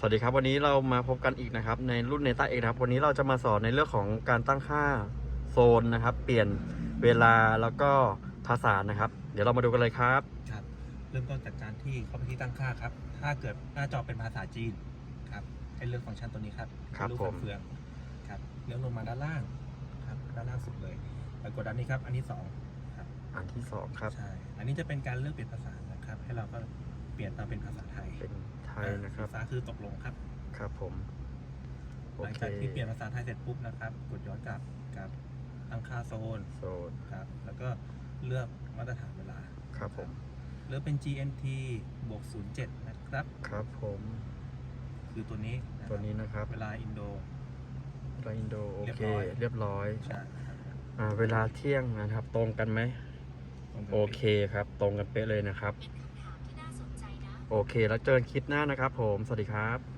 สวัสดีครับวันนี้เรามาพบกันอีกนะครับ ในรุ่นเนต้าเอกนะครับ วันนี้เราจะมาสอนในเรื่องของการตั้งค่าโซนนะครับ เปลี่ยนเวลาแล้วก็ภาษานะครับ เดี๋ยวเรามาดูกันเลยครับครับ เริ่มต้นจากการที่เข้าไปที่ตั้งค่าครับ ถ้าเกิดหน้าจอเป็นภาษาจีนครับให้เลือกฟังก์ชันตัวนี้ครับครับรูปผมเฟืองๆครับเลี้ยวลงมาด้านล่างครับด้านล่างสุดเลยแล้วกดด้านนี้ครับ อันที่สองครับอันที่สองครับใช่อันนี้จะเป็นการเลือกเปลี่ยนภาษานะครับ ให้เราก็เปลี่ยนตามเป็นภาษาไทยเป็นไทยนะครับภาษาคือตกลงครับ ครับผมโอหลังเคจากที่เปลี่ยนภาษาไทยเสร็จปุ๊บนะครับ กดย้อนกลับกับตั้งค่าโซน โซน ครับ แล้วก็เลือกมาตรฐานเวลา ครับผม เลือกเป็น GMT บวก 07 นะครับ ครับผม คือตัวนี้ะครับตัวนี้นะครับ เวลาอินโดไลอินโด โอเรียบเคร้อยเรียบร้อยใช่ครับอ่าเวลาเที่ยงนะครับ ตรงกันไหมตรงกันโอเคครับ ตรงกันเป๊ะเลยนะครับ โอเค แล้วเจอกันคลิปหน้านะครับผม สวัสดีครับ